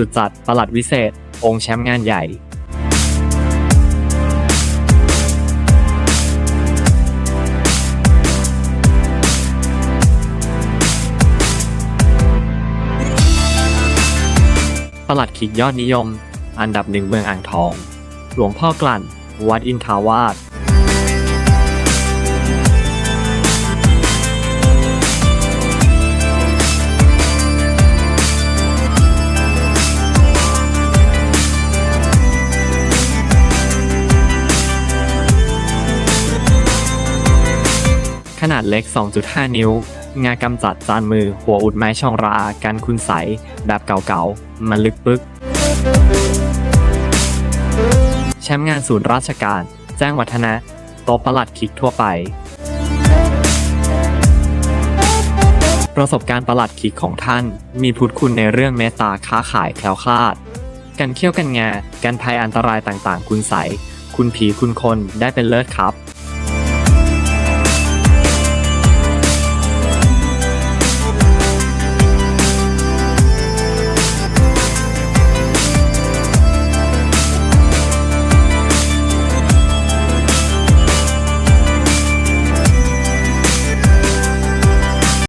สุดจัดประหลัดวิเศษ องค์แชมป์งานใหญ่ประหลัดขิกยอดนิยม อันดับหนึ่งเมืองอ่างทอง หลวงพ่อกลั่น วัดอินทาวาส ขนาดเล็ก 2.5 นิ้ว งากำจัดจานมือ หัวอุดไม้ช่องรา กันคุณใส แบบเก่าๆ มันลึกปึกแชมป์งานศูนย์ราชการ แจ้งวัฒนะโต๊ะประหลัดคิกทั่วไป ประสบการณ์ประหลัดคิกของท่าน มีพุทธคุณในเรื่องเมตตาค้าขายแคล้วคลาด กันเขี้ยวกันงา กันภัยอันตรายต่างๆ คุณใส คุณผีคุณคนได้เป็นเลิศครับ